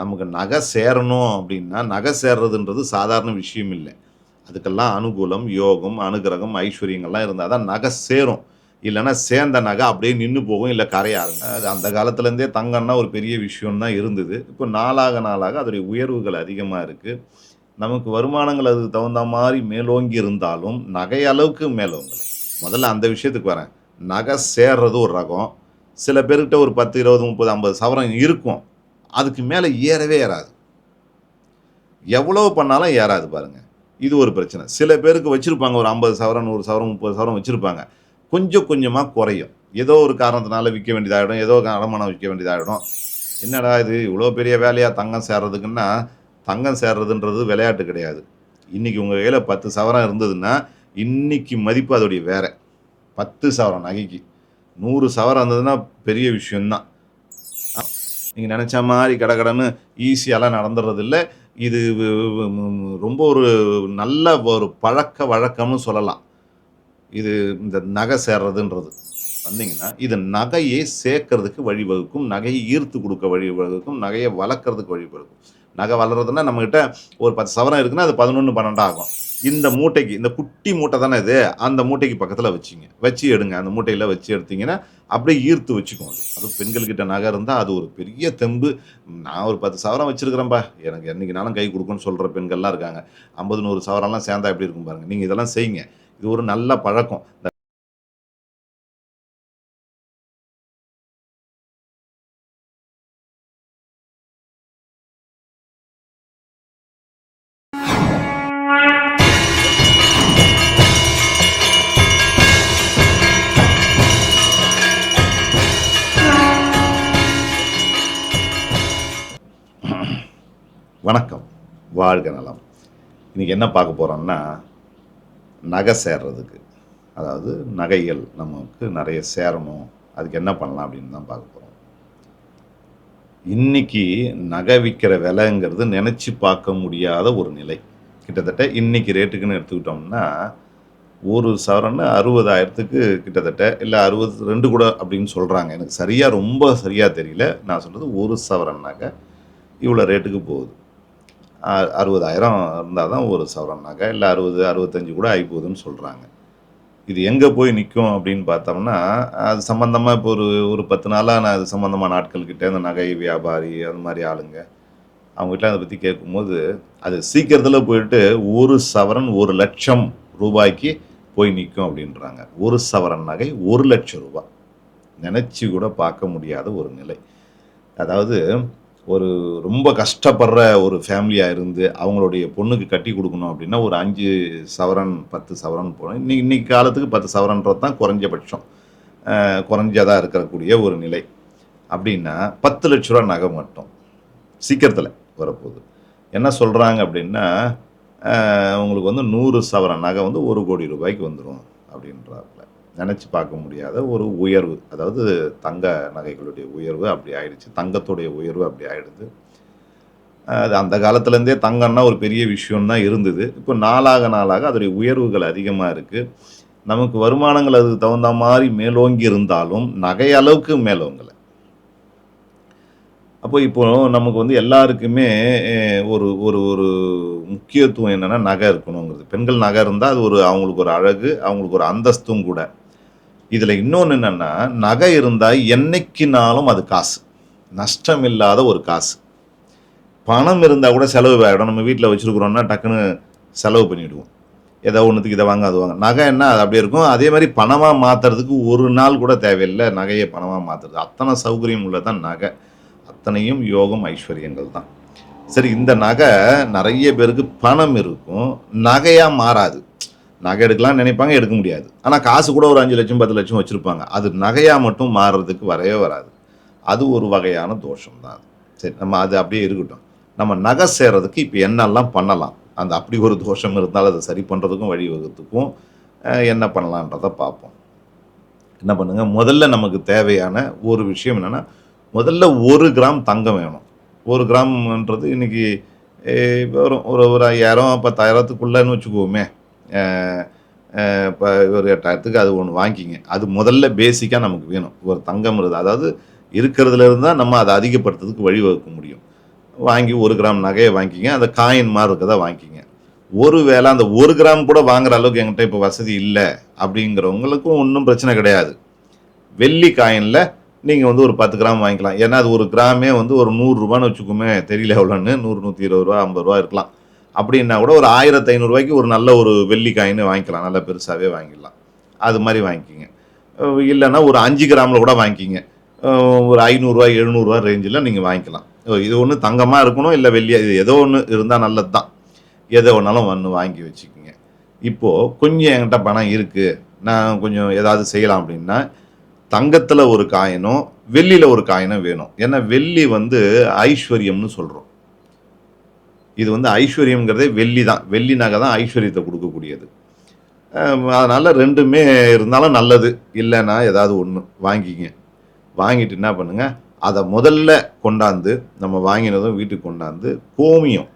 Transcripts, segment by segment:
நமக்கு நகை சேரணும் அப்படின்னா நகை சேர்றதுன்றது சாதாரண விஷயம் இல்லை. அதுக்கெல்லாம் அனுகூலம் யோகம் அனுகிரகம் ஐஸ்வர்யங்கள்லாம் இருந்தால் தான் நகை சேரும். இல்லைன்னா சேர்ந்த நகை அப்படியே நின்று போகும் இல்லை கரையாருங்க அது அந்த காலத்துலேருந்தே தங்கம்னா ஒரு பெரிய விஷயம் தான் இருந்தது. இப்போ நாளாக நாளாக அதோடைய உயர்வுகள் அதிகமாக இருக்குது நமக்கு வருமானங்கள் அதுக்கு தகுந்த மாதிரி மேலோங்கி இருந்தாலும் நகை அளவுக்கு மேலோங்கலை. முதல்ல அந்த விஷயத்துக்கு வரேன். நகை சேர்றது ஒரு ரகம். சில பேர்கிட்ட ஒரு பத்து இருபது முப்பது ஐம்பது சவரம் இருக்கும். அதுக்கு மேலே ஏறவே ஏறாது. எவ்வளோ பண்ணாலும் ஏறாது பாருங்க. இது ஒரு பிரச்சனை. சில பேருக்கு வச்சுருப்பாங்க ஒரு ஐம்பது சவரம் நூறு சவரம் முப்பது சவரம் வச்சுருப்பாங்க. கொஞ்சம் கொஞ்சமாக குறையும். ஏதோ ஒரு காரணத்தினால விற்க வேண்டியதாகிடும் ஏதோ அடமானம் விற்க வேண்டியதாகிடும் என்னடா இது இவ்வளோ பெரிய வேலையாக தங்கம் சேர்றதுக்குன்னா தங்கம் சேர்றதுன்றது விளையாட்டு கிடையாது. இன்றைக்கி உங்கள் கையில் பத்து சவரம் இருந்ததுன்னா இன்றைக்கி மதிப்பு அதோடைய வேறு. பத்து சவரம் நகைக்கு. நூறு சவரம் இருந்ததுன்னா பெரிய விஷயந்தான் நீங்கள் நினச்ச மாதிரி கடகடன்னு ஈஸியாலாம் நடந்துடுறது இல்லை இது ரொம்ப ஒரு நல்ல ஒரு பழக்க வழக்கம்னு சொல்லலாம். இது இந்த நகை சேர்றதுன்றது. வந்தீங்கன்னா இது நகையை சேர்க்கறதுக்கு வழிவகுக்கும் நகையை ஈர்த்து கொடுக்க வழிவகுக்கும் நகையை வளர்க்குறதுக்கு வழிவகுக்கும். நகை வளர்றதுன்னா நம்மக்கிட்ட ஒரு பத்து சவரம் இருக்குன்னா அது பதினொன்று பன்னெண்டு ஆகும் இந்த மூட்டைக்கு இந்த குட்டி மூட்டை தானே இது? அந்த மூட்டைக்கு பக்கத்தில் வச்சிங்க. வச்சு எடுங்க. அந்த மூட்டையில் வச்சு எடுத்தீங்கன்னா அப்படியே ஈர்த்து வச்சுக்கும் அது. அதுவும் பெண்கள்கிட்ட நகை இருந்தால் அது ஒரு பெரிய தெம்பு. நான் ஒரு பத்து சவரம் வச்சுருக்கிறேன்ப்பா எனக்கு என்னைக்குனாலும் கை கொடுக்குன்னு சொல்கிற பெண்கள்லாம் இருக்காங்க. ஐம்பது நூறு சவரம்லாம் சேர்ந்தா எப்படி இருக்கும் பாருங்கள் நீங்கள் இதெல்லாம் செய்யுங்க. இது ஒரு நல்ல பழக்கம். வாழ்க நலம். இன்றைக்கி என்ன பார்க்க போகிறோம்னா நகை சேர்றதுக்கு. அதாவது நகைகள் நமக்கு நிறைய சேரணும். அதுக்கு என்ன பண்ணலாம் அப்படின்னு தான் பார்க்க போகிறோம் இன்னைக்கு நகை விற்கிற விலைங்கிறது நினச்சி பார்க்க முடியாத ஒரு நிலை. கிட்டத்தட்ட இன்றைக்கி ரேட்டுக்குன்னு எடுத்துக்கிட்டோம்னா ஒரு சவரன்னு அறுபதாயிரத்துக்கு கிட்டத்தட்ட இல்லை அறுபது ரெண்டு கூட அப்படின்னு சொல்கிறாங்க எனக்கு சரியாக ரொம்ப சரியாக தெரியல. நான் சொல்கிறது ஒரு சவரன் நகை இவ்வளோ ரேட்டுக்கு போகுது. அறுபதாயிரம் இருந்தால் தான் ஒரு சவரன் நகை இல்லை அறுபது அறுபத்தஞ்சு கூட ஆகி போகுதுன்னு சொல்கிறாங்க இது எங்கே போய் நிற்கும் அப்படின்னு பார்த்தோம்னா அது சம்மந்தமாக இப்போ ஒரு ஒரு பத்து நாளாக நான் அது சம்மந்தமான ஆட்கள்கிட்ட அந்த நகை வியாபாரி அது மாதிரி ஆளுங்க அவங்ககிட்ட அதை பற்றி கேட்கும்போது அது சீக்கிரத்தில் போயிட்டு ஒரு சவரன் ஒரு லட்சம் ரூபாய்க்கு போய் நிற்கும் அப்படின்றாங்க. ஒரு சவரன் நகை ஒரு லட்சம் ரூபாய் நினச்சி கூட பார்க்க முடியாத ஒரு நிலை. அதாவது ஒரு ரொம்ப கஷ்டப்படுற ஒரு ஃபேமிலியாக இருந்து அவங்களுடைய பொண்ணுக்கு கட்டி கொடுக்கணும் அப்படின்னா ஒரு அஞ்சு சவரன் பத்து சவரன் போகணும். இன்னைக்கு இன்னைக்கு காலத்துக்கு பத்து சவரன்றது தான் குறைஞ்சபட்சம். குறைஞ்சதாக இருக்கக்கூடிய ஒரு நிலை. அப்படின்னா பத்து லட்ச ரூபா நகை மட்டும் சீக்கிரத்தில் வரப்போகுது. என்ன சொல்கிறாங்க அப்படின்னா உங்களுக்கு வந்து நூறு சவரன் நகை வந்து ஒரு கோடி ரூபாய்க்கு வந்துடும் அப்படின்றாப்புல. நினச்சி பார்க்க முடியாத ஒரு உயர்வு. அதாவது தங்க நகைகளுடைய உயர்வு அப்படி ஆயிடுச்சு. தங்கத்துடைய உயர்வு அப்படி ஆயிடுது. அது அந்த காலத்துலேருந்தே தங்கம்னா ஒரு பெரிய விஷயம் தான் இருந்தது. இப்போ நாளாக நாளாக அதோடைய உயர்வுகள் அதிகமாக இருக்குது நமக்கு வருமானங்கள் அதுக்கு தகுந்த மாதிரி மேலோங்கி இருந்தாலும் நகை அளவுக்கு மேலோங்கலை. அப்போ இப்போ நமக்கு வந்து எல்லாருக்குமே ஒரு ஒரு ஒரு முக்கியத்துவம் என்னென்னா நகை இருக்கணுங்கிறது. பெண்கள் நகை இருந்தால் அது ஒரு அவங்களுக்கு ஒரு அழகு அவங்களுக்கு ஒரு அந்தஸ்தும் கூட. இதில் இன்னொன்று என்னென்னா நகை இருந்தால் என்னைக்குனாலும் அது காசு. நஷ்டம் இல்லாத ஒரு காசு. பணம் இருந்தால் கூட செலவு ஆகிடும் நம்ம வீட்டில் வச்சுருக்குறோம்னா டக்குன்னு செலவு பண்ணிவிடுவோம் ஏதோ ஒன்றுத்துக்கு இதை வாங்க அது வாங்க. நகை என்ன அது அப்படியே இருக்கும். அதே மாதிரி பணமாக மாற்றுறதுக்கு ஒரு நாள் கூட தேவையில்லை. நகையை பணமாக மாற்றுறது அத்தனை சௌகரியம் உள்ளதான் நகை. அத்தனையும் யோகம் ஐஸ்வர்யங்கள் தான். சரி இந்த நகை நிறைய பேருக்கு பணம் இருக்கும். நகையாக மாறாது. நகை எடுக்கலாம்னு நினைப்பாங்க எடுக்க முடியாது. ஆனால் காசு கூட ஒரு அஞ்சு லட்சம் பத்து லட்சம் வச்சுருப்பாங்க. அது நகையாக மட்டும் மாறுறதுக்கு வரவே வராது. அது ஒரு வகையான தோஷம் தான் சரி நம்ம அது அப்படியே இருக்கட்டும். நம்ம நகை சேர்றதுக்கு இப்போ என்னெல்லாம் பண்ணலாம்? அந்த அப்படி ஒரு தோஷம் இருந்தால் அதை சரி பண்ணுறதுக்கும் வழிவகுத்துக்கும் என்ன பண்ணலான்றதை பார்ப்போம். என்ன பண்ணுங்கள் முதல்ல நமக்கு தேவையான ஒரு விஷயம் என்னென்னா முதல்ல ஒரு கிராம் தங்கம் வேணும். ஒரு கிராம்ன்றது இன்னைக்கு வரும் ஒரு ஒரு ஐயாயிரம் பத்தாயிரத்துக்குள்ளேன்னு வச்சுக்குவோமே இப்போ ஒரு எட்டாயிரத்துக்கு அது ஒன்று வாங்கிக்கிங்க அது முதல்ல பேசிக்காக நமக்கு வேணும். ஒரு தங்கம் இருக்குது அதாவது இருக்கிறதுலேருந்து தான் நம்ம அதை அதிகப்படுத்துறதுக்கு வழிவகுக்க முடியும். வாங்கி ஒரு கிராம் நகையை வாங்கிக்கிங்க அந்த காயின் மாதிரி இருக்கதை வாங்கிக்கிங்க ஒரு வேளை அந்த ஒரு கிராம் கூட வாங்குற அளவுக்கு எங்கிட்ட இப்போ வசதி இல்லை அப்படிங்கிறவங்களுக்கும் ஒன்றும் பிரச்சனை கிடையாது. வெள்ளி காயினில் நீங்கள் வந்து ஒரு பத்து கிராம் வாங்கிக்கலாம். ஏன்னா அது ஒரு கிராமே வந்து ஒரு நூறுரூவான்னு வச்சுக்கோமே. தெரியல எவ்வளோன்னு. நூறு நூற்றி இருபது ரூபா ஐம்பது ரூபா இருக்கலாம். அப்படின்னா கூட ஒரு ஆயிரத்து ஐநூறுரூவாய்க்கு ஒரு நல்ல ஒரு வெள்ளி காயின் வாங்கிக்கலாம். நல்லா பெருசாகவே வாங்கிடலாம். அது மாதிரி வாங்கிக்கிங்க. இல்லைன்னா ஒரு அஞ்சு கிராமில் கூட வாங்கிக்கிங்க. ஒரு ஐநூறுரூவா எழுநூறுவா ரேஞ்சில் நீங்கள் வாங்கிக்கலாம். இது ஒன்று தங்கமாக இருக்கணும் இல்லை வெள்ளியா இது ஏதோ ஒன்று இருந்தால் நல்லது தான் எதை வேணாலும் ஒன்று வாங்கி வச்சுக்கிங்க. இப்போது கொஞ்சம் என்கிட்ட பணம் இருக்குது நான் கொஞ்சம் ஏதாவது செய்யலாம் அப்படின்னா தங்கத்தில் ஒரு காயினும் வெள்ளியில் ஒரு காயினும் வேணும். ஏன்னா வெள்ளி வந்து ஐஸ்வர்யம்னு சொல்கிறோம் இது வந்து ஐஸ்வர்யம்ங்கிறதே வெள்ளி தான். வெள்ளி நகை தான் ஐஸ்வர்யத்தை கொடுக்கக்கூடியது. அதனால் ரெண்டுமே இருந்தாலும் நல்லது. இல்லைன்னா ஏதாவது ஒன்று வாங்கிங்க வாங்கிட்டு என்ன பண்ணுங்கள் அதை முதல்ல கொண்டாந்து நம்ம வாங்கினதும் வீட்டுக்கு கொண்டாந்து கோமியம்.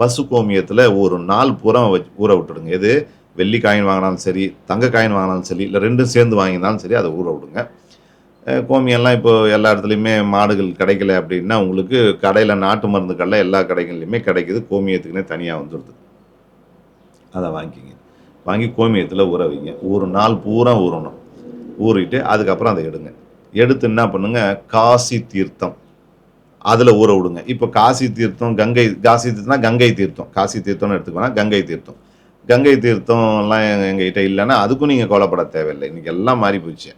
பசு கோமியத்தில் ஒரு நாள் பூரா வச்சு ஊற விட்டுடுங்க. எது? வெள்ளி காயின் வாங்கினாலும் சரி தங்க காயின் வாங்கினாலும் சரி இல்லை ரெண்டும் சேர்ந்து வாங்கினாலும் சரி அதை ஊற விடுங்க. கோமியெல்லாம் கோமியம்லாம் இப்போ எல்லா இடத்துலையுமே மாடுகள் கிடைக்கல அப்படின்னா உங்களுக்கு கடையில் நாட்டு மருந்து எல்லா கடைகள்லையுமே கிடைக்குது. கோமியத்துக்குன்னே தனியாக வந்துடுது அதை வாங்கிக்கிங்க. வாங்கி கோமியத்தில் ஊற வைங்க ஒரு நாள் பூரா ஊறணும். ஊறிட்டு அதுக்கப்புறம் அதை எடுங்க. எடுத்து என்ன பண்ணுங்க? காசி தீர்த்தம். அதில் ஊற விடுங்க. இப்போ காசி தீர்த்தம் கங்கை காசி தீர்த்தம்னா கங்கை தீர்த்தம். காசி தீர்த்தம்னு எடுத்துக்கோனா கங்கை தீர்த்தம். கங்கை தீர்த்தம்லாம் எங்க- எங்ககிட்ட இல்லைன்னா அதுக்கும் நீங்கள் கோலப்பட தேவையில்லை. இன்றைக்கி எல்லாம் மாறி போச்சு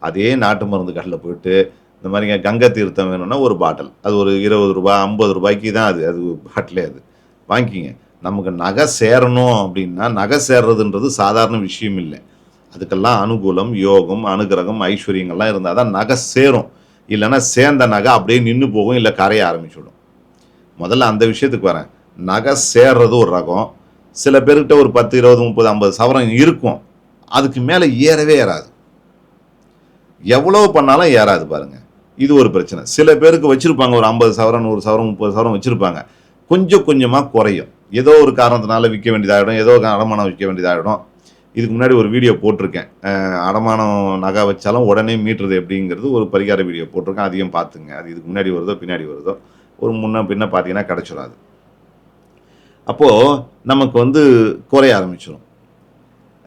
அதே நாட்டு மருந்து கடையில் போயிட்டு இந்த மாதிரிங்க கங்கை தீர்த்தம் வேணும்னா ஒரு பாட்டில். அது ஒரு இருபது ரூபாய் ஐம்பது ரூபாய்க்கு தான் அது. அது பாட்டிலே அது. வாங்கிக்கிங்க. நமக்கு நகை சேரணும் அப்படின்னா நகை சேர்றதுன்றது சாதாரண விஷயம் இல்லை. அதுக்கெல்லாம் அனுகூலம் யோகம் அனுகிரகம் ஐஸ்வர்யங்கள்லாம் இருந்தால் தான் நகை சேரும். இல்லைன்னா சேர்ந்த நகை அப்படியே நின்று போகும் இல்லை கரைய ஆரம்பிச்சுடும். முதல்ல அந்த விஷயத்துக்கு வரேன். நகை சேர்றது ஒரு ரகம். சில பேர்கிட்ட ஒரு பத்து இருபது முப்பது ஐம்பது சவரம் இருக்கும். அதுக்கு மேலே ஏறவே ஏறாது. எவ்வளோ பண்ணாலும் ஏறாது பாருங்க. இது ஒரு பிரச்சனை. சில பேருக்கு வச்சிருப்பாங்க ஒரு ஐம்பது சவரம் நூறு சவரம் முப்பது சவரம் வச்சிருப்பாங்க. கொஞ்சம் கொஞ்சமாக குறையும். ஏதோ ஒரு காரணத்தினால விற்க வேண்டியதாகிடும் ஏதோ அடமானம் விற்க வேண்டியதாகிடும் இதுக்கு முன்னாடி ஒரு வீடியோ போட்டிருக்கேன். அடமானம் நகை வச்சாலும் உடனே மீட்டுறது எப்படிங்கிறது ஒரு பரிகார வீடியோ போட்டிருக்கேன். அதையும் பார்த்துங்க. அது இதுக்கு முன்னாடி வருதோ பின்னாடி வருதோ. ஒரு முன்ன பின்ன பார்த்தீங்கன்னா கிடச்சிடாது. அப்போது நமக்கு வந்து குறைய ஆரம்பிச்சிடும்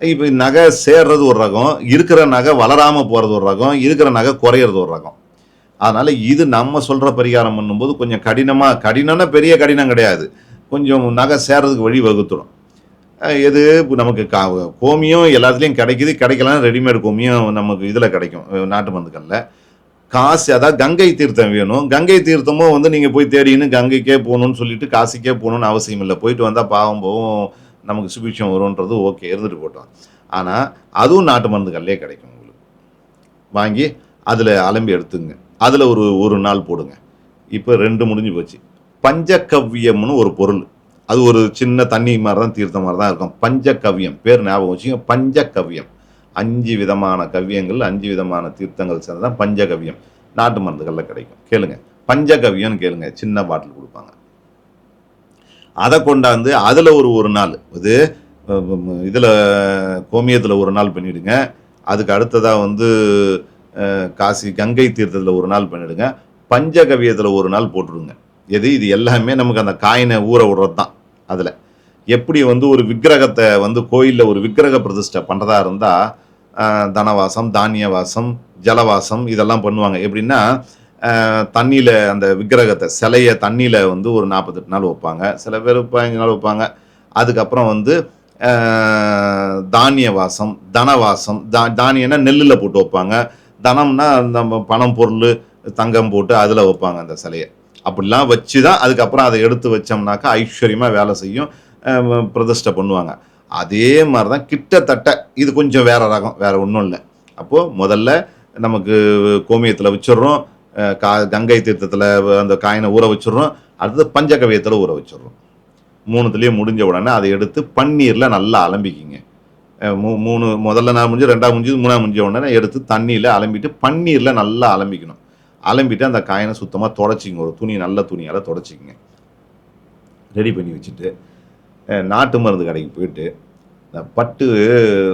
இப்போ நகை சேர்றது ஒரு ரகம் இருக்கிற நகை வளராமல் போகிறது ஒரு ரகம் இருக்கிற நகை குறையிறது ஒரு ரகம். அதனால் இது நம்ம சொல்கிற பரிகாரம் பண்ணும்போது கொஞ்சம் கடினமாக கடினம்னா பெரிய கடினம் கிடையாது. கொஞ்சம் நகை சேர்றதுக்கு வழி வகுத்துடும். எது இப்போ நமக்கு கா கோமியம் எல்லாத்துலேயும் கிடைக்குது. கிடைக்கலாம் ரெடிமேட் கோமியம் நமக்கு இதில் கிடைக்கும். நாட்டு மருந்துகளில். காசு அதாவது கங்கை தீர்த்தம் வேணும். கங்கை தீர்த்தமும் வந்து நீங்கள் போய் தேடின்னு கங்கைக்கே போகணும்னு சொல்லிட்டு காசிக்கே போகணும்னு அவசியம் இல்லை. போயிட்டு வந்தால் பாவம் போகும். நமக்கு சுபிட்சம் வரும்ன்றது ஓகே இருந்துட்டு போட்டோம். ஆனால் அதுவும் நாட்டு மருந்துகள்லேயே கிடைக்கும் உங்களுக்கு. வாங்கி அதில் அலம்பி எடுத்துங்க. அதில் ஒரு ஒரு நாள் போடுங்க. இப்போ ரெண்டு முடிஞ்சு போச்சு. பஞ்சகவ்யம்னு ஒரு பொருள். அது ஒரு சின்ன தண்ணி மாதிரி தான் தீர்த்தம் மாதிரி தான் இருக்கும். பஞ்சகவ்யம். பேர் ஞாபகம் வச்சுங்க பஞ்சகவ்யம். அஞ்சு விதமான கவ்யங்கள் அஞ்சு விதமான தீர்த்தங்கள் சேர்ந்து தான் பஞ்சகவ்யம். நாட்டு மருந்துகளில் கிடைக்கும். கேளுங்க. பஞ்சகவ்யம்னு கேளுங்க. சின்ன பாட்டில் கொடுப்பாங்க. அதை கொண்டாந்து அதில் ஒரு ஒரு நாள் இது இதில் கோமியத்தில் ஒரு நாள் பண்ணிவிடுங்க அதுக்கு அடுத்ததாக வந்து காசி கங்கை தீர்த்தத்தில் ஒரு நாள் பண்ணிவிடுங்க பஞ்சகவியத்தில் ஒரு நாள் போட்டுடுங்க. எது இது எல்லாமே நமக்கு அந்த காயினை ஊற விடுறது தான் அதில். எப்படி வந்து ஒரு விக்கிரகத்தை வந்து கோயிலில் ஒரு விக்கிரக பிரதிஷ்டை பண்ணுறதா இருந்தால் தனவாசம் தானியவாசம் ஜலவாசம் இதெல்லாம் பண்ணுவாங்க. எப்படின்னா தண்ணியில் அந்த விக்கிரகத்தை சிலையை தண்ணியில் வந்து ஒரு நாற்பத்தெட்டு நாள் வைப்பாங்க. சில பேர் பதினஞ்சு நாள் வைப்பாங்க. அதுக்கப்புறம் வந்து தானிய வாசம் தனவாசம் தா தானியம்னா நெல்லில் போட்டு வைப்பாங்க. தனம்னா நம்ம பணம் பொருள் தங்கம் போட்டு அதில் வைப்பாங்க அந்த சிலையை. அப்படிலாம் வச்சு தான் அதுக்கப்புறம் அதை எடுத்து வச்சோம்னாக்கா ஐஸ்வர்யமாக வேலை செய்யும் பிரதிஷ்டை பண்ணுவாங்க. அதே மாதிரி தான் கிட்டத்தட்ட இது கொஞ்சம் வேற ரகம் வேற ஒன்றும் இல்லை. அப்போது முதல்ல நமக்கு கோமியத்தில் வச்சிடுறோம். கா கங்கை தீர்த்தத்தில் அந்த காயினை ஊற வச்சிடுறோம். அடுத்து பஞ்சகவியத்தில் ஊற வச்சிடுறோம். மூணுத்துலேயும் முடிஞ்ச உடனே அதை எடுத்து பன்னீரில் நல்லா அலம்பிக்கிங்க. மூ மூணு முதல்ல நான் முடிஞ்சு ரெண்டாவது முடிஞ்சு மூணாவது முடிஞ்ச உடனே எடுத்து தண்ணியில் அலம்பிட்டு பன்னீரில் நல்லா அலம்பிக்கணும். அலம்பிட்டு அந்த காயினை சுத்தமாக தொடச்சிங்க. ஒரு துணி நல்ல துணியால் தொடச்சிக்கிங்க. ரெடி பண்ணி வச்சுட்டு நாட்டு மருந்து கடைக்கு போயிட்டு இந்த பட்டு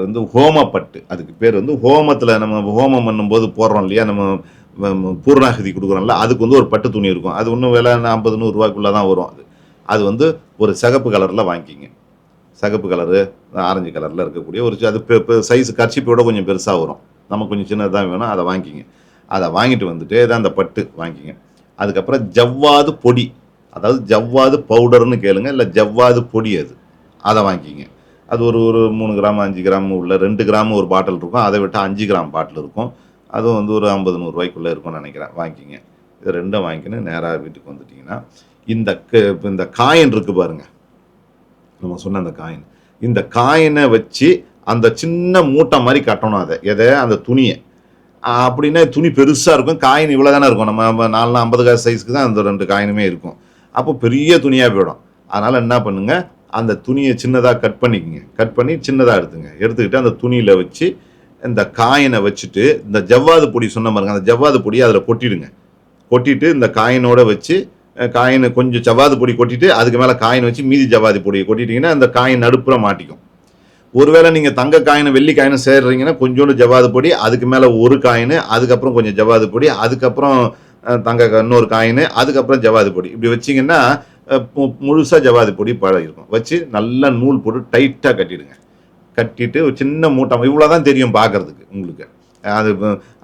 வந்து ஹோம பட்டு அதுக்கு பேர் வந்து ஹோமத்தில் நம்ம ஹோமம் பண்ணும்போது போடுறோம் இல்லையா? நம்ம பூர்ணாகதி கொடுக்குறோம்ல அதுக்கு வந்து ஒரு பட்டு துணி இருக்கும். அது ஒன்றும் விலை ஐம்பது நூறுரூவாக்குள்ளே தான் வரும் அது. அது வந்து ஒரு சிகப்பு கலரில் வாங்கிக்கிங்க. சிகப்பு கலரு ஆரஞ்சு கலரில் இருக்கக்கூடிய ஒரு அது இப்போ சைஸ் கர்ச்சிப்போட கொஞ்சம் பெருசாக வரும். நமக்கு கொஞ்சம் சின்னதாக வேணும் அதை வாங்கிக்கிங்க. அதை வாங்கிட்டு வந்துட்டு இதான் அந்த பட்டு வாங்கிக்கிங்க. அதுக்கப்புறம் ஜவ்வாது பொடி. அதாவது ஜவ்வாது பவுடர்னு கேளுங்க இல்லை ஜவ்வாது பொடி அது. அதை வாங்கிக்கிங்க. அது ஒரு ஒரு மூணு கிராம் அஞ்சு கிராம் உள்ள ரெண்டு கிராம் ஒரு பாட்டில் இருக்கும். அதை விட்டால் அஞ்சு கிராம் பாட்டில் இருக்கும். அதுவும் வந்து ஒரு ஐம்பது நூறுரூவாய்க்குள்ளே இருக்கும்னு நினைக்கிறேன் வாங்கிக்கிங்க. இது ரெண்டும் வாங்கிக்கின்னு நேராக வீட்டுக்கு வந்துட்டிங்கன்னா இந்த க- இந்த காயின் இருக்குது பாருங்க. நம்ம சொன்ன அந்த காயின். இந்த காயினை வச்சு அந்த சின்ன மூட்டை மாதிரி கட்டணும் அதை. எதை? அந்த துணியை. அப்படின்னா துணி பெருசாக இருக்கும் காயின் இவ்வளோ தானே இருக்கும். நம்ம நாலு ஐம்பது காசு சைஸ்க்கு தான் அந்த ரெண்டு காயினுமே இருக்கும். அப்போ பெரிய துணியாக போயிடும். அதனால் என்ன பண்ணுங்கள் அந்த துணியை சின்னதாக கட் பண்ணிக்கோங்க. கட் பண்ணி சின்னதாக எடுத்துங்க. எடுத்துக்கிட்டு அந்த துணியில் வச்சு இந்த காயினை வச்சுட்டு இந்த ஜவ்வாது பொடி சொன்ன மாதிரி அந்த ஜவ்வாது பொடியை அதில் கொட்டிடுங்க. கொட்டிட்டு இந்த காயினோட வச்சு காயினை காயின் கொஞ்சம் ஜவ்வாது பொடி கொட்டிட்டு அதுக்கு மேலே காயின் வச்சு மீதி ஜவ்வாது பொடியை கொட்டிட்டிங்கன்னா அந்த காயின் நடுப்புற மாட்டிக்கும். ஒருவேளை நீங்கள் தங்க காயின் வெள்ளி காயினை சேர்றீங்கன்னா கொஞ்சோண்டு ஜவ்வாது பொடி அதுக்கு மேலே ஒரு காயின் அதுக்கப்புறம் கொஞ்சம் ஜவ்வாது பொடி அதுக்கப்புறம் தங்க இன்னொரு காயின் அதுக்கப்புறம் ஜவ்வாது பொடி. இப்படி வச்சிங்கன்னா முழுசாக ஜவ்வாது பொடி பழகிருக்கும். வச்சு நல்லா நூல் போட்டு டைட்டாக கட்டிடுங்க. கட்டிட்டு ஒரு சின்ன மூட்டை இவ்வளோ தான் தெரியும் பார்க்கறதுக்கு உங்களுக்கு. அது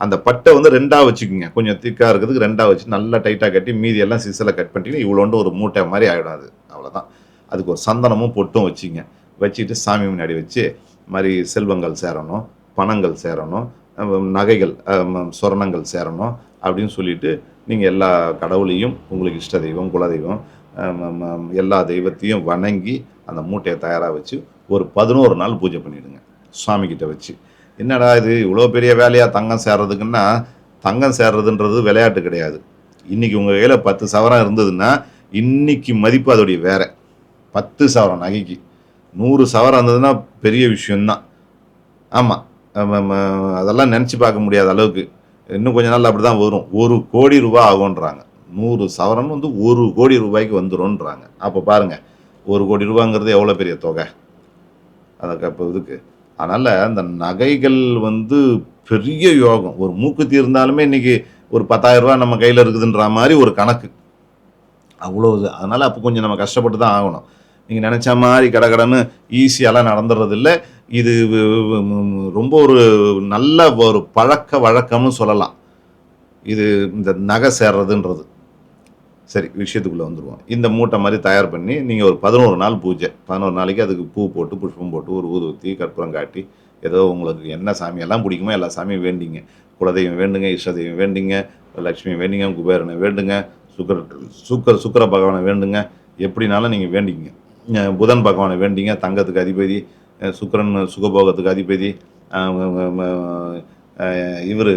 அந்த பட்டை வந்து ரெண்டாக வச்சுக்கோங்க. கொஞ்சம் திக்காக இருக்கிறதுக்கு ரெண்டாக வச்சு நல்லா டைட்டாக கட்டி மீதி எல்லாம் சிசில் கட் பண்ணிட்டீங்கன்னா இவ்வளோண்டு ஒரு மூட்டை மாதிரி ஆகிடும் அது. அவ்வளோதான் அதுக்கு ஒரு சந்தனமும் பொட்டும் வச்சுங்க. வச்சுட்டு சாமி முன்னாடி வச்சு மாதிரி செல்வங்கள் சேரணும் பணங்கள் சேரணும் நகைகள் சொரணங்கள் சேரணும் அப்படின்னு சொல்லிட்டு நீங்கள் எல்லா கடவுளையும் உங்களுக்கு இஷ்ட தெய்வம் குலதெய்வம் எல்லா தெய்வத்தையும் வணங்கி அந்த மூட்டையை தயாராக வச்சு ஒரு பதினோரு நாள் பூஜை பண்ணிவிடுங்க சுவாமிக்கிட்ட வச்சு. என்னடா இது? இவ்வளோ பெரிய வேலையாக தங்கம் சேர்றதுக்குன்னா தங்கம் சேர்றதுன்றது விளையாட்டு கிடையாது. இன்றைக்கி உங்கள் கையில் பத்து சவரம் இருந்ததுன்னா இன்னைக்கு மதிப்பு அதோடைய வேறு. பத்து சவரம் நகைக்கு. நூறு சவரம் இருந்ததுன்னா பெரிய விஷயந்தான் ஆமாம் அதெல்லாம் நினச்சி பார்க்க முடியாத அளவுக்கு. இன்னும் கொஞ்ச நாள் அப்படி தான் வரும். ஒரு கோடி ரூபா ஆகுன்றாங்க நூறு சவரன் வந்து ஒரு கோடி ரூபாய்க்கு வந்துடும்ன்றாங்க அப்போ பாருங்க ஒரு கோடி ரூபாங்கிறது எவ்வளோ பெரிய தொகை? அதுக்கு அப்போ இதுக்கு. அதனால் அந்த நகைகள் வந்து பெரிய யோகம். ஒரு மூக்குத்தி இருந்தாலுமே இன்றைக்கி ஒரு பத்தாயிரரூபா நம்ம கையில் இருக்குதுன்ற மாதிரி ஒரு கணக்கு. அவ்வளோ இது. அதனால் அப்போ கொஞ்சம் நம்ம கஷ்டப்பட்டு தான் ஆகணும். நீங்கள் நினச்ச மாதிரி கடகடன்னு ஈஸியாலாம் நடந்துடுறது இல்லை இது ரொம்ப ஒரு நல்ல ஒரு பழக்க வழக்கம்னு சொல்லலாம். இது இந்த நகை சேர்றதுன்றது. சரி விஷயத்துக்குள்ளே வந்துடுவோம் இந்த மூட்டை மாதிரி தயார் பண்ணி நீங்கள் ஒரு பதினோரு நாள் பூஜை. பதினோரு நாளைக்கு அதுக்கு பூ போட்டு புஷ்பம் போட்டு ஒரு ஊதுவத்தி கற்பூரம் காட்டி ஏதோ உங்களுக்கு என்ன சாமியெல்லாம் பிடிக்குமோ எல்லா சாமியும் வேண்டிங்க. குலதெய்வம் வேண்டுங்க இஷ்ட தெய்வம் வேண்டிங்க லக்ஷ்மி வேண்டிங்க குபேரனை வேண்டுங்க சுக்கர சுக்கர சுக்கர பகவானை வேண்டுங்க. எப்படினாலும் நீங்கள் வேண்டிங்க. புதன் பகவானை வேண்டிங்க தங்கத்துக்கு அதிபதி சுக்கரன் சுக்கிரன் சுகபோகத்துக்கு அதிபதி இவர்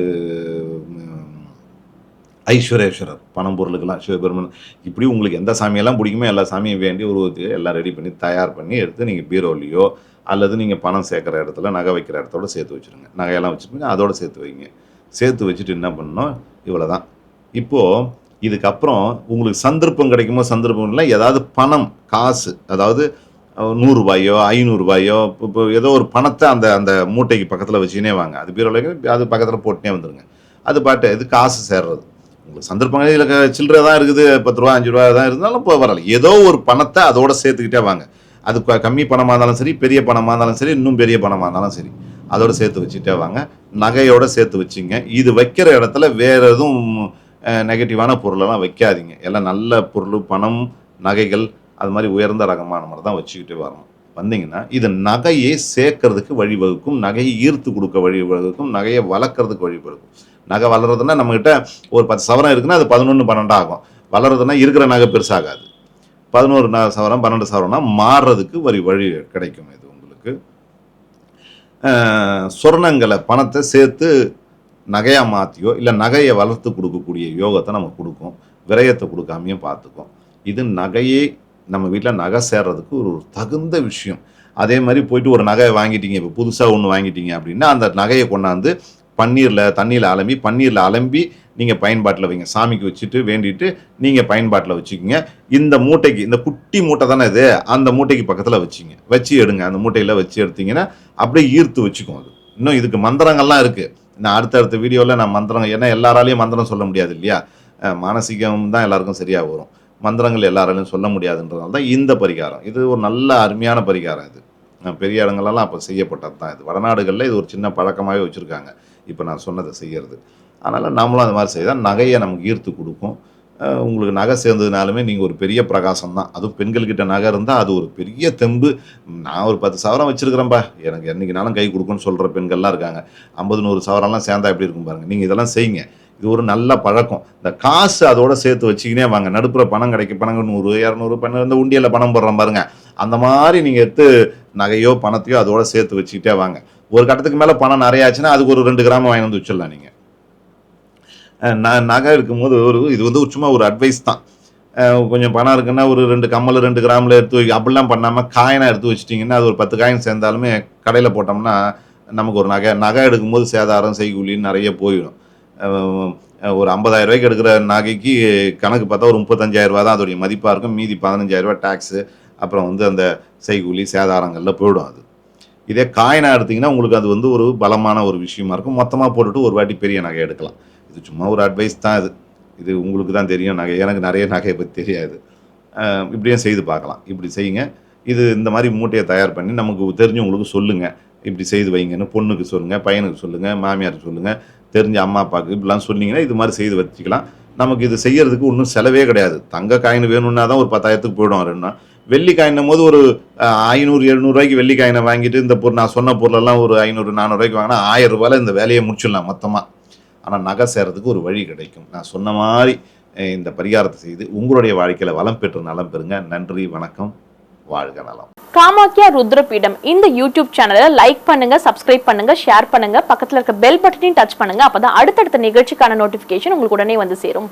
ஐஸ்வரேஸ்வரர் பணம் பொருளுக்கெல்லாம் சிவபெருமன். இப்படி உங்களுக்கு எந்த சாமியெல்லாம் பிடிக்குமோ எல்லா சாமியும் வேண்டி உருவத்தையோ எல்லாம் ரெடி பண்ணி தயார் பண்ணி எடுத்து நீங்கள் பீரோலையோ அல்லது நீங்கள் பணம் சேர்க்குற இடத்துல நகை வைக்கிற இடத்தோட சேர்த்து வச்சுருங்க. நகையெல்லாம் வச்சுருங்க அதோட சேர்த்து வைங்க. சேர்த்து வச்சுட்டு என்ன பண்ணணும்? இவ்வளோ தான் இப்போது இதுக்கப்புறம் உங்களுக்கு சந்தர்ப்பம் கிடைக்குமோ சந்தர்ப்பம் இல்லை ஏதாவது பணம் காசு அதாவது நூறுரூபாயோ ஐநூறுரூபாயோ இப்போ இப்போ ஏதோ ஒரு பணத்தை அந்த அந்த மூட்டைக்கு பக்கத்தில் வச்சுக்கினே வாங்க. அது பீரோலைக்கு அது பக்கத்தில் போட்டுனே வந்துடுங்க அது பாட்டு இது காசு சேர்றது. சந்தர்ப்பங்கள் இதில் சில்லறை தான் இருக்குது பத்து ரூபா அஞ்சு ரூபா தான் இருந்தாலும் இப்போ வரல ஏதோ ஒரு பணத்தை அதோட சேர்த்துக்கிட்டே வாங்க. அது க- கம்மி பணமாக இருந்தாலும் சரி பெரிய பணமாக இருந்தாலும் சரி இன்னும் பெரிய பணமாக இருந்தாலும் சரி அதோட சேர்த்து வச்சுட்டே வாங்க. நகையோட சேர்த்து வச்சுங்க. இது வைக்கிற இடத்துல வேற எதுவும் நெகட்டிவான பொருளெல்லாம் வைக்காதீங்க. எல்லாம் நல்ல பொருள் பணம் நகைகள் அது மாதிரி உயர்ந்த ரகமான மாதிரி தான் வச்சுக்கிட்டு வரணும். வந்தீங்கன்னா இது நகையை சேர்க்கறதுக்கு வழிவகுக்கும் நகையை ஈர்த்து கொடுக்க வழிவகுக்கும் நகையை வளர்க்குறதுக்கு வழிவகுக்கும். நகை வளர்றதுன்னா நம்மக்கிட்ட ஒரு பத்து சவரம் இருக்குன்னா அது பதினொன்று பன்னெண்டு ஆகும் வளர்றதுன்னா இருக்கிற நகை பெருசாகாது. பதினோரு ந சவரம் பன்னெண்டு சவரம்னா மாறுறதுக்கு ஒரு வழி கிடைக்கும் இது உங்களுக்கு. சொர்ணங்களை பணத்தை சேர்த்து நகையாக மாற்றியோ இல்லை நகையை வளர்த்து கொடுக்கக்கூடிய யோகத்தை நம்ம கொடுக்கும். விரயத்தை கொடுக்காமையும் பார்த்துக்கும். இது நகையே நம்ம வீட்டில் நகை சேர்றதுக்கு ஒரு தகுந்த விஷயம். அதே மாதிரி போயிட்டு ஒரு நகையை வாங்கிட்டீங்க இப்போ புதுசாக ஒன்று வாங்கிட்டீங்க அப்படின்னா அந்த நகையை கொண்டாந்து பன்னீரில் தண்ணியில் அலம்பி பன்னீரில் அலம்பி நீங்கள் பயன்பாட்டில் வைங்க. சாமிக்கு வச்சுட்டு வேண்டிட்டு நீங்கள் பயன்பாட்டில் வச்சுக்கோங்க. இந்த மூட்டைக்கு இந்த குட்டி மூட்டை தானே இது? அந்த மூட்டைக்கு பக்கத்தில் வச்சுங்க. வச்சு எடுங்க. அந்த மூட்டையில் வச்சு எடுத்தீங்கன்னா அப்படியே ஈர்த்து வச்சுக்கும் அது. இன்னும் இதுக்கு மந்திரங்கள்லாம் இருக்குது நான் அடுத்தடுத்த வீடியோவில் நான் மந்திரம் ஏன்னா எல்லாராலையும் மந்திரம் சொல்ல முடியாது இல்லையா? மானசீகம் தான் எல்லாருக்கும் சரியாக வரும். மந்திரங்கள் எல்லாராலையும் சொல்ல முடியாதுன்றதால தான் இந்த பரிகாரம். இது ஒரு நல்ல அருமையான பரிகாரம் இது. பெரிய இடங்களெல்லாம் அப்போ செய்யப்பட்டது தான் இது. வடநாடுகளில் இது ஒரு சின்ன பழக்கமாகவே வச்சுருக்காங்க. இப்போ நான் சொன்னதை செய்கிறது அதனால் நாமளும் அது மாதிரி செய்தால் நகையை நமக்கு ஈர்த்து கொடுக்கும் உங்களுக்கு நகை சேர்ந்ததுனாலுமே நீங்கள் ஒரு பெரிய பிரகாசம் தான். அதுவும் பெண்கள்கிட்ட நகை இருந்தால் அது ஒரு பெரிய தெம்பு. நான் ஒரு பத்து சவரம் வச்சுருக்கிறேன்ப்பா எனக்கு என்றைக்கினாலும் கை கொடுக்குன்னு சொல்கிற பெண்கள்லாம் இருக்காங்க. ஐம்பது நூறு சவரம்லாம் சேர்ந்தா எப்படி இருக்கும் பாருங்கள் நீங்கள் இதெல்லாம் செய்யுங்க. இது ஒரு நல்ல பழக்கம். இந்த காசு அதோட சேர்த்து வச்சுக்கினே வாங்க. நடுப்புற பணம் கிடைக்கும். பணம் நூறு இரநூறு பணம் இந்த உண்டியலில் பணம் போடுறோம் பாருங்க. அந்த மாதிரி நீங்கள் எடுத்து நகையோ பணத்தையோ அதோட சேர்த்து வச்சுக்கிட்டே வாங்க. ஒரு கட்டத்துக்கு மேலே பணம் நிறைய ஆச்சுன்னா அதுக்கு ஒரு ரெண்டு கிராம் வாங்கி வந்து வச்சிடலாம் நீங்கள் நான் நகை இருக்கும்போது ஒரு இது வந்து சும்மா ஒரு அட்வைஸ் தான். கொஞ்சம் பணம் இருக்குன்னா ஒரு ரெண்டு கம்மல் ரெண்டு கிராமில் எடுத்து வைக்க அப்படிலாம் பண்ணாமல் காயினாக எடுத்து வச்சிட்டிங்கன்னா அது ஒரு பத்து காயின் சேர்ந்தாலுமே கடையில் போட்டோம்னா நமக்கு ஒரு நகை நகை எடுக்கும்போது சேதாரம் செய்கூலின்னு நிறைய போயிடும். ஒரு 50000 ரூபாய்க்கு எடுக்கிற நகைக்கு கணக்கு பார்த்தா ஒரு முப்பத்தஞ்சாயிரம் ரூபா தான் அதோடைய மதிப்பாக இருக்கும். மீதி 15000 டேக்ஸு அப்புறம் வந்து அந்த செய்கூலி சேதாரங்களில் போயிடும் அது. இதே காயினாக எடுத்தீங்கன்னா உங்களுக்கு அது வந்து ஒரு பலமான ஒரு விஷயமா இருக்கும். மொத்தமாக போட்டுட்டு ஒரு வாட்டி பெரிய நகை எடுக்கலாம். இது சும்மா ஒரு அட்வைஸ் தான் இது. இது உங்களுக்கு தான் தெரியும் நகை. எனக்கு நிறைய நகையை பற்றி தெரியாது. இப்படியும் செய்து பார்க்கலாம். இப்படி செய்யுங்க. இது இந்த மாதிரி மூட்டையை தயார் பண்ணி நமக்கு தெரிஞ்சவங்களுக்கு சொல்லுங்கள் இப்படி செய்து வைங்கன்னு பொண்ணுக்கு சொல்லுங்கள் பையனுக்கு சொல்லுங்கள் மாமியாருக்கு சொல்லுங்கள் தெரிஞ்ச அம்மா அப்பாவுக்கு இப்படிலாம் சொன்னீங்கன்னா இது மாதிரி செய்து வச்சுக்கலாம். நமக்கு இது செய்யறதுக்கு ஒன்றும் செலவே கிடையாது. தங்க காயின் வேணும்னா தான் ஒரு பத்தாயிரத்துக்கு போயிடும் ரெண்டு நாள். வெள்ளி காயினும் போது ஒரு ஐநூறு எழுநூறுவாய்க்கு வெள்ளி காயினை வாங்கிட்டு இந்த பொருள் நான் சொன்ன பொருளெல்லாம் ஒரு ஐநூறு நானூறுரூவாய்க்கு வாங்கினா ஆயிரம் ரூபாயில் இந்த வேலையை முடிச்சிடலாம் மொத்தமாக ஆனால் நகை சேர்கிறதுக்கு ஒரு வழி கிடைக்கும். நான் சொன்ன மாதிரி இந்த பரிகாரத்தை செய்து உங்களுடைய வாழ்க்கையில் வளம் பெற்று நலம் பெறுங்க. நன்றி வணக்கம். வாழ்க நலம். காமாக்கியா ருத்ரபீடம். இந்த யூடியூப் சேனலை லைக் பண்ணுங்க சப்ஸ்கிரைப் பண்ணுங்க ஷேர் பண்ணுங்க. பக்கத்துல இருக்க பெல் பட்டனையும் டச் பண்ணுங்க. அப்பதான் அடுத்தடுத்த நிகழ்ச்சிக்கான நோட்டிபிகேஷன் உங்களுக்கு உடனே வந்து சேரும்.